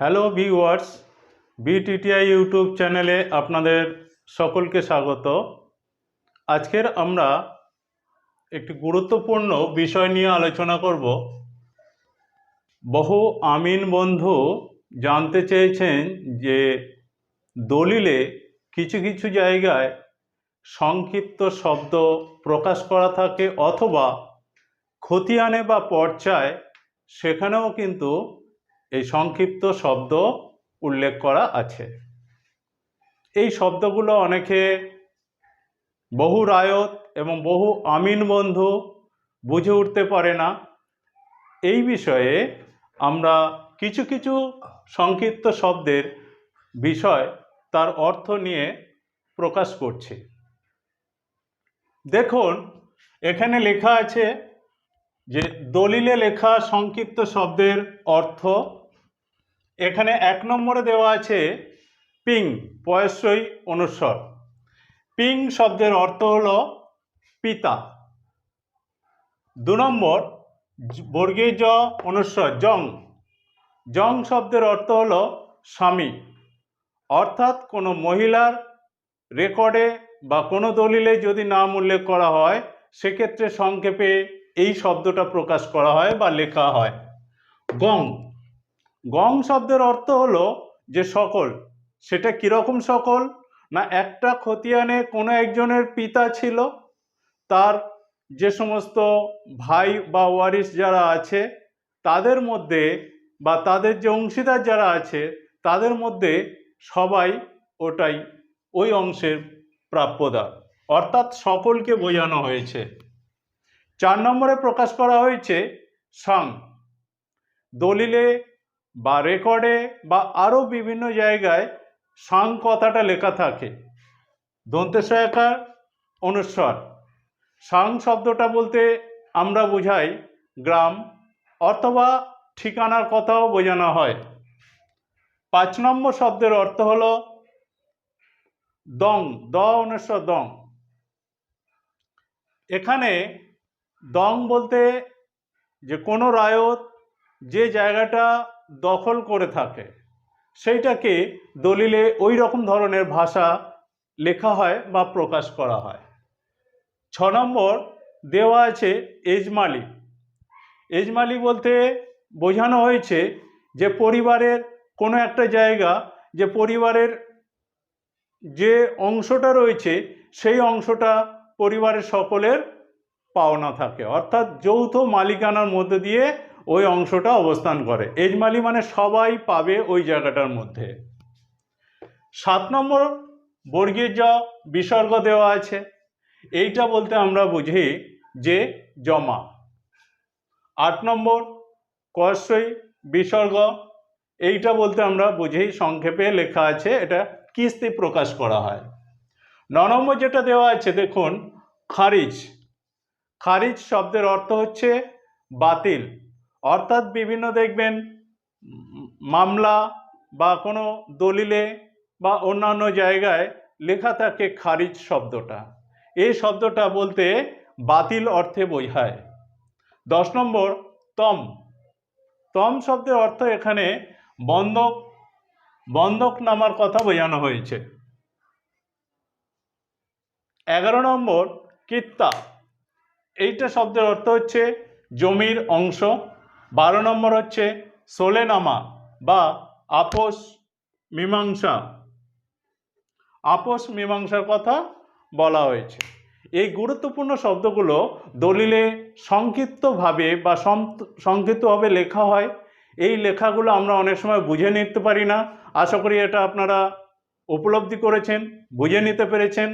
Hello viewers, বিটিটিআই YouTube চ্যানেলে আপনাদের সকলকে স্বাগত। আজকের আমরা একটি গুরুত্বপূর্ণ বিষয় নিয়ে আলোচনা করব। বহু আমিন বন্ধু জানতে চেয়েছেন যে দলিলে কিছু কিছু জায়গায় সংক্ষিপ্ত শব্দ প্রকাশ করা থাকে অথবা খতিয়ানে বা পর্চায় সেখানেও কিন্তু এই সংক্ষিপ্ত শব্দ উল্লেখ করা আছে। এই শব্দগুলো অনেকে বহু রায়ত এবং বহু আমিন বন্ধু বুঝে উঠতে পারে না। এই বিষয়ে আমরা কিছু কিছু সংক্ষিপ্ত শব্দের বিষয় তার অর্থ নিয়ে প্রকাশ করছি। দেখুন, এখানে লেখা আছে যে দলিলে লেখা সংক্ষিপ্ত শব্দের অর্থ, এখানে এক নম্বরে দেওয়া আছে পিং পয়সই অনুস্বর। পিং শব্দের অর্থ হলো পিতা। দু নম্বর বর্গীয় জ অনুস্বর, জং। জং শব্দের অর্থ হলো স্বামী। অর্থাৎ কোনো মহিলার রেকর্ডে বা কোনো দলিলে যদি নাম উল্লেখ করা হয়, সেক্ষেত্রে সংক্ষেপে এই শব্দটা প্রকাশ করা হয় বা লেখা হয়। গং। গং শব্দের অর্থ হলো যে সকল। সেটা কীরকম সকল? না একটা খতিয়ানে কোনো একজনের পিতা ছিল, তার যে সমস্ত ভাই বা ওয়ারিস যারা আছে, তাদের মধ্যে বা তাদের যে অংশীদার যারা আছে, তাদের মধ্যে সবাই ওটাই ওই অংশের প্রাপ্যদার অর্থাৎ সকলকে বোঝানো হয়েছে। চার নম্বরে প্রকাশ করা হয়েছে সাং। দলিলে বা রেকর্ডে বা আরও বিভিন্ন জায়গায় সাং কথাটা লেখা থাকে। দন্তেশয়কার অনুস্বর। সাং শব্দটা বলতে আমরা বোঝাই গ্রাম অথবা ঠিকানার কথাও বোঝানো হয়। পাঁচ নম্বর শব্দের অর্থ হলো দং, দ অনুস্বর দং। এখানে দং বলতে যে কোনো রায়ত যে জায়গাটা দখল করে থাকে, সেইটাকে দলিলে ওই রকম ধরনের ভাষা লেখা হয় বা প্রকাশ করা হয়। ছ নম্বর দেওয়া আছে এজমালি। এজমালি বলতে বোঝানো হয়েছে যে পরিবারের কোনো একটা জায়গা, যে পরিবারের যে অংশটা রয়েছে, সেই অংশটা পরিবারের সকলের পাওনা থাকে। অর্থাৎ যৌথ মালিকানার মধ্যে দিয়ে ওই অংশটা অবস্থান করে। এজমালি মানে সবাই পাবে ওই জায়গাটার মধ্যে। সাত নম্বর বর্গীয় জ বিসর্গ দেওয়া আছে, এইটা বলতে আমরা বুঝি যে জমা। আট নম্বর কস্যই বিসর্গ, এইটা বলতে আমরা বুঝি সংক্ষেপে লেখা আছে, এটা কিস্তি প্রকাশ করা হয়। ন নম্বর যেটা দেওয়া আছে, দেখুন, খারিজ। খারিজ শব্দের অর্থ হচ্ছে বাতিল। অর্থাৎ বিভিন্ন দেখবেন, মামলা বা কোনো দলিলে বা অন্যান্য জায়গায় লেখা থাকে খারিজ শব্দটা। এই শব্দটা বলতে বাতিল অর্থে বোঝায়। দশ নম্বর, তম। তম শব্দের অর্থ এখানে বন্ধক বন্ধক নামার কথা বোঝানো হয়েছে। এগারো নম্বর, কিত্তা। এইটা শব্দের অর্থ হচ্ছে জমির অংশ। বারো নম্বর হচ্ছে সোলেনামা বা আপোষ মীমাংসা। আপোষ মীমাংসার কথা বলা হয়েছে। এই গুরুত্বপূর্ণ শব্দগুলো দলিলে সংক্ষিপ্তভাবে বা সংক্ষিপ্তভাবে লেখা হয়। এই লেখাগুলো আমরা অনেক সময় বুঝে নিতে পারি না। আশা করি এটা আপনারা উপলব্ধি করেছেন, বুঝে নিতে পেরেছেন।